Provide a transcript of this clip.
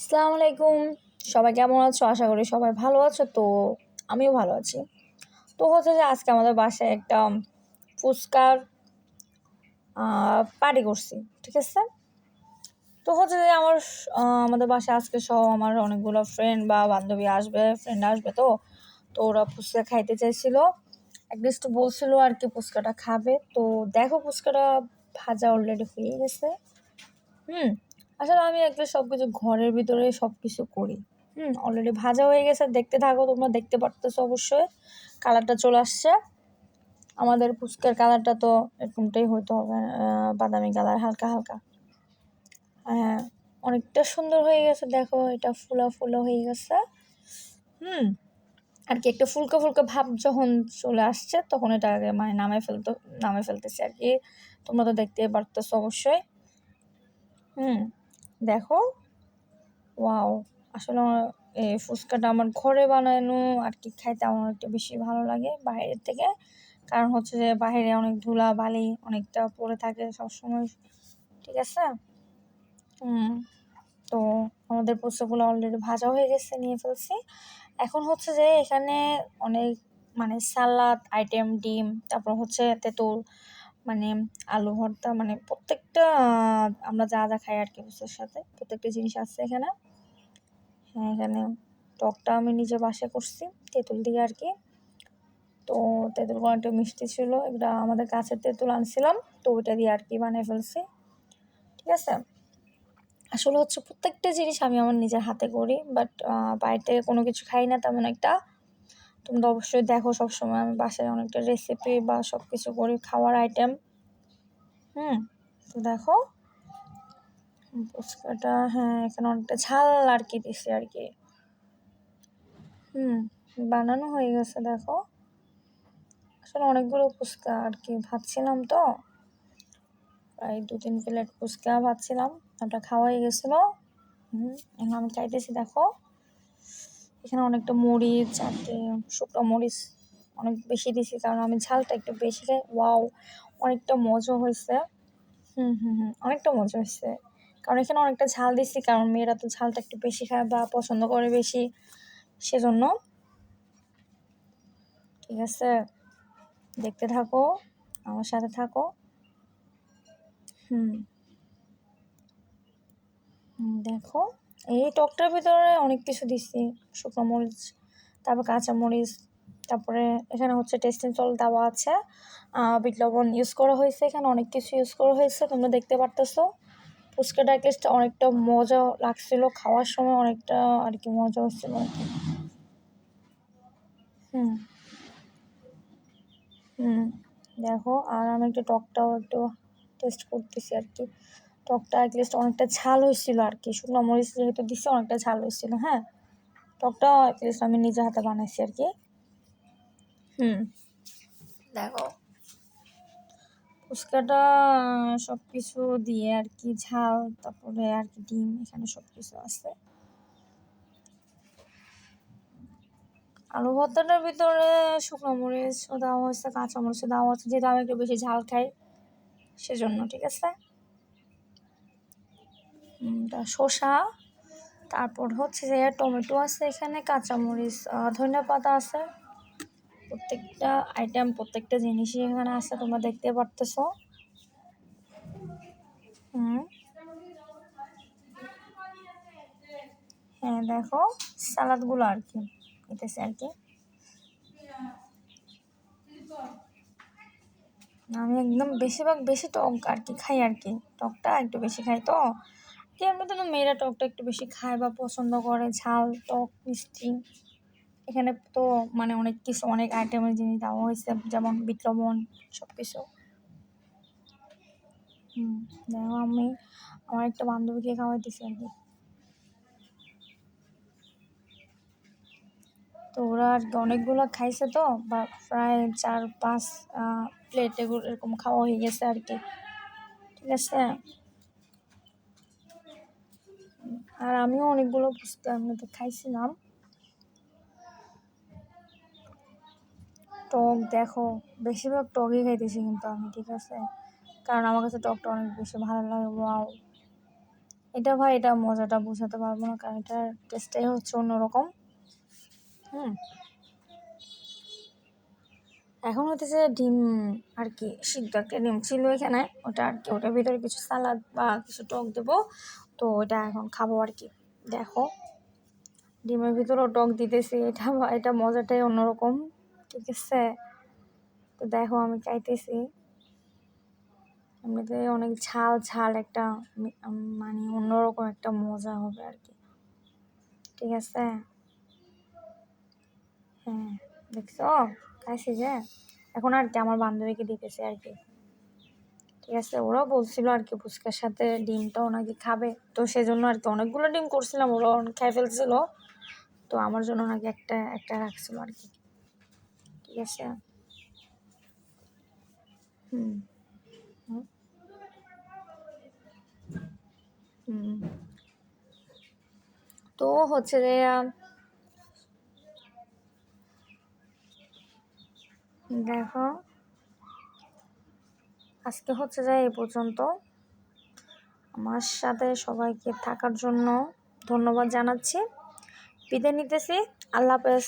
আসসালামু আলাইকুম। সবাই কেমন আছো? আশা করি সবাই ভালো আছো। তো আমিও ভালো আছি। তো হচ্ছে যে আজকে আমাদের বাসায় একটা ফুচকার পার্টি করছি, ঠিক আছে? তো হচ্ছে যে আমার আমাদের বাসায় আজকে সহ আমার অনেকগুলো ফ্রেন্ড বা বান্ধবী আসবে ফ্রেন্ড আসবে তো। তো ওরা ফুচকা খাইতে চাইছিল। একলিস্ট বলছিল আর কি ফুচকাটা খাবে। তো দেখো ফুচকাটা ভাজা অলরেডি হয়ে গেছে। হুম। আসলে আমি একটা সব কিছু ঘরের ভিতরে সব কিছু করি। হুম অলরেডি ভাজা হয়ে গেছে, দেখতে থাকো তোমরা, দেখতে পারতেছো অবশ্যই। কালারটা চলে আসছে। আমাদের ফুচকার কালারটা তো এরকমটাই হইতে হবে বাদামি কালার হালকা হালকা। হ্যাঁ অনেকটা সুন্দর হয়ে গেছে, দেখো, এটা ফুলা ফুলা হয়ে গেছে। হুম, আর কি, একটা ফুলকা ফুলকা ভাব যখন চলে আসছে, তখন এটা আগে মানে নামে ফেলতে নামে ফেলতেছে আর কি। তোমরা তো দেখতে পারতেছো অবশ্যই। হুম দেখো। ওয়াও, আসলে আমার এই ফুচকাটা আমার ঘরে বানানো আর কি খাইতে আমার একটু বেশি ভালো লাগে বাইরের থেকে। কারণ হচ্ছে যে বাইরে অনেক ধুলা, বালি অনেকটা পড়ে থাকে সবসময়, ঠিক আছে? হুম, তো আমাদের পোস্তগুলো অলরেডি ভাজা হয়ে গেছে, নিয়ে ফেলছি। এখন হচ্ছে যে এখানে অনেক মানে সালাদ আইটেম ডিম, তারপর হচ্ছে তেঁতুল আলু ভর্তা মানে প্রত্যেকটা, আমরা যা যা খাই আর কি বুসের সাথে, প্রত্যেকটা জিনিস আছে এখানে। হ্যাঁ এখানে টকটা আমি নিজে বাসে করছি, তেঁতুল দিয়ে আর কি তো তেঁতুল একটু মিষ্টি ছিল এটা আমাদের কাছের তেঁতুল আনছিলাম, তো ওইটা দিয়ে আর কি বানিয়ে ফেলছি। ঠিক আছে? আসলে হচ্ছে প্রত্যেকটা জিনিস আমি আমার নিজের হাতে করি বাট বাইরে থেকে কোনো কিছু খাই না তেমন একটা। তোমরা অবশ্যই দেখো সবসময় আমি বাসায় অনেকটা রেসিপি বা সব কিছু করি খাওয়ার আইটেম হুম, তো দেখো। ফুচকাটা হ্যাঁ এখানে অনেকটা ঝাল আর কি দিছি আর কি হুম, বানানো হয়ে গেছে, দেখো। আসলে অনেকগুলো ফুচকা আর কি ভাবছিলাম তো। প্রায় দু তিন প্লেট ফুচকা ভাবছিলাম ওটা খাওয়াই গেছিল। হুম, এখন আমি চাইতেছি, দেখো। এখানে অনেকটা মরিচ চারটে শুকনো মরিচ অনেক বেশি দিছি কারণ আমি ঝালটা একটু বেশি খাই। ওয়াও অনেকটা মজা হয়েছে। হুম হুম হুম অনেকটা মজা হয়েছে। কারণ এখানে অনেকটা ঝাল দিচ্ছি কারণ মেয়েরা তো ঝালটা একটু বেশি খায় বা পছন্দ করে বেশি সেজন্য। ঠিক আছে দেখতে থাকো আমার সাথে থাকো। হুম, দেখো। এই টকটার ভিতরে অনেক কিছু দিচ্ছি শুকনো মরিচ, তারপর কাঁচা মরিচ, তারপরে এখানে হচ্ছে টেস্টিং সল্ট দেওয়া আছে। বিট লবণ ইউজ করা হয়েছে এখানে, অনেক কিছু ইউজ করা হয়েছে, তোমরা দেখতে পারতেছো। ফুচকাটা অ্যাটলিস্ট অনেকটা মজা লাগছিল, খাওয়ার সময় অনেকটা আর কি মজা হচ্ছিল হুম। হুম, দেখো, আর আমি একটু টকটাও একটু টেস্ট করতেছি আর কি। টকটা অ্যাটলিস্ট অনেকটা ঝাল হয়েছিল আর কি শুকনো মরিচ যেহেতু দিচ্ছে অনেকটা ঝাল হয়েছিল হ্যাঁ? টকটাও অ্যাটলিস্ট আমি নিজে হাতে বানাইছি আর কি হুম। দেখো। ফুচকাটা সব কিছু দিয়ে আর কি ঝাল তারপরে আর কি ডিম এখানে সব কিছু আছে। আলু ভর্তাটার ভিতরে শুকনো মরিচও দেওয়া হয়েছে কাঁচা মরিচও দেওয়া হচ্ছে যেহেতু আমি একটু বেশি ঝাল খাই সেজন্য ঠিক আছে? শসা, তারপর হচ্ছে যে টমেটো আছে এখানে, কাঁচামরিচ ধনিয়া পাতা আছে। প্রত্যেকটা আইটেম প্রত্যেকটা জিনিসই এখানে আছে, তোমরা দেখতে পারতেছো। হুম। হ্যাঁ দেখো, সালাদগুলো আর কি এতেছে আর কি। আমি একদম বেশিরভাগ বেশি টক আর কি, খাই আর কি। টকটা একটু বেশি খাই তো। কি এমনিতে তো মেয়েরা টকটা একটু বেশি খায় বা পছন্দ করে, ঝাল, টক, মিষ্টি। এখানে তো মানে অনেক কিছু, অনেক আইটেমের জিনিস দেওয়া হয়েছে, যেমন লবণ সব কিছু হুম আমি আমার একটা বান্ধবীকে খাওয়াইতেছি আর কি। তো ওরা আর কি অনেকগুলো খাইছে তো, বা প্রায় চার পাঁচ প্লেট এগুলো এরকম খাওয়া হয়ে গেছে আর কি। ঠিক আছে? আর আমিও অনেকগুলো ফুচকা এমনিতে খাইছিলাম। টক দেখো, বেশিরভাগ টকই খাইতেছি কিন্তু আমি, ঠিক আছে? কারণ আমার কাছে টকটা অনেক বেশি ভালো লাগে, ওয়াও। এটা ভাই, এটা মজাটা বোঝাতে পারব না, কারণ এটার টেস্টটাই হচ্ছে অন্যরকম। হুম। এখন হতেছে ডিম আর কি, সিদ্ধ একটা ডিম ছিল এখানে, ওটা আর কি, ওটার ভিতরে কিছু সালাদ বা কিছু টক দেবো। তো ওটা এখন খাব আর কি। দেখো, ডিমের ভিতরেও টক দিতেছি, এটা এটা মজাটাই অন্যরকম, ঠিক আছে? তো দেখো আমি খাইতেছি। এমনিতে অনেক ঝাল ঝাল একটা মানে অন্যরকম একটা মজা হবে আর কি। ঠিক আছে? হ্যাঁ দেখছ? খাইছি যে? এখন আর কি, আমার বান্ধবীকে দিতেছে আর কি। ঠিক আছে, ওরাও বলছিল আর কি ফুচকার সাথে ডিমটাও নাকি খাবে। তো সেজন্য আর কি অনেকগুলো ডিম করছিলাম ওরা খেয়ে ফেলছিল। তো আমার জন্য নাকি একটা একটা রাখছিল আর কি। ঠিক আছে? হুম। হুম। তো হচ্ছে যে, দেখো। আজকে হচ্ছে যে এই পর্যন্ত। আমার সাথে সবাইকে থাকার জন্য ধন্যবাদ জানাচ্ছি। বিদায় নিতেছি। আল্লাহ হাফেজ।